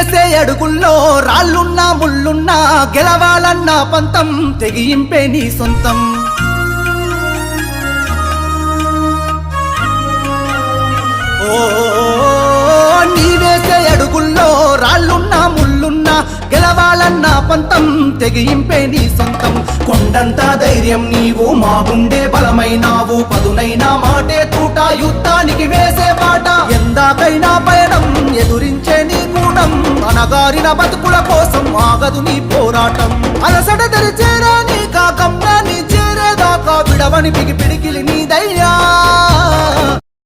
వేసే అడుగుల్లో రాళ్ళున్నా ముళ్ళున్నా గెలవాలన్నా పంతం తెగింపే నీ సొంతం. ఓ నీ వేసే అడుగుల్లో రాళ్ళున్నా ముళ్ళున్నా గెలవాలన్నా పంతం తెగింపే నీ సొంతం. కొండంతా ధైర్యం నీవు మా గుండె బలమైనావు పదునైనా మాటే తూట యుద్ధానికి వేసే మాట ఎందాకైనా పైన నీ కూడం అనగారిన బతుకుల కోసం ఆగదు నీ పోరాటం. అలసట తెరిచేరా నీ కాకం నీ చేరేదాకా విడవని పిగి పిడికిలి నీ దయ్యా.